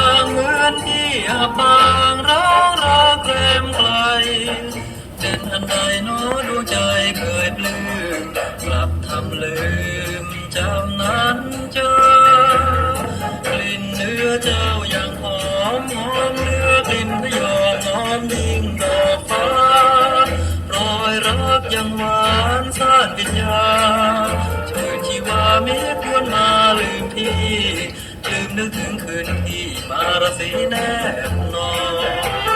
างเหมือนที่อาบางร้องร้องแกรมไกลเป็นอันใดโน้ดูใจเคยปลื้มกลับทำลืมจำนั้นเจอกลิ่นเนื้อเจ้ายังหอมหอมเนื้อกลิ่นพยอมหอมยิ่งดอกฟ้ารอยรักยังหวานซ่านวิญญาช่วยชีวาเมฆวนมาลืมพี่ นึกถึงคืนที่มารสีแนบนอน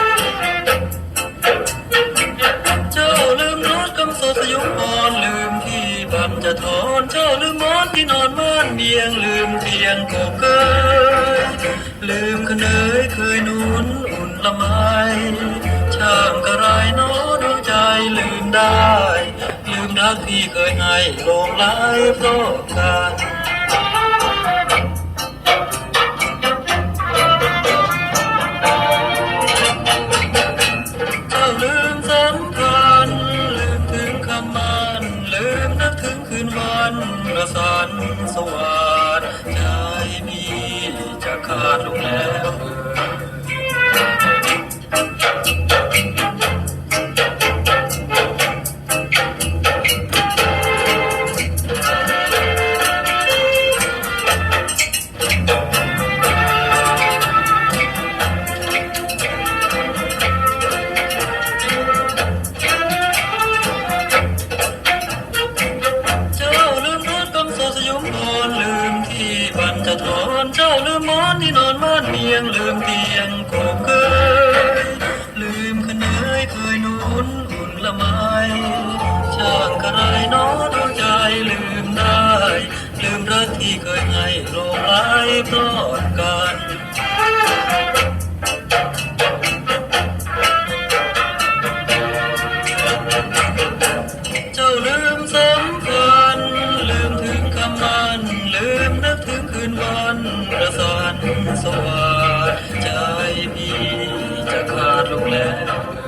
เจ้าลืมรถกำสดสยุพรลืมที่บันจะทอนเจ้าลืมหมอนที่นอนบ้านเบียงลืมเตียงโกเกยลืมขนเนยเคยนุนอุ่นละไมช่างกระไรน้อดวงใจลืมได้ ลืมรักที่เคยให้ลงไหลเพราะกัน คืนวันประสานสวัสดใจพี่จะขาดลงแล้ว มหมอนที่นอนม่านเมียงลืมเตียงโกเกยลืมขนเนยเคยนุนอุ่นละไมช่างกระไรน้อดวงใจลืมได้ ลืมรักที่เคยให้โลงไหลพลอดกัน สวัสดใจพี่จะขาดลงแล้ว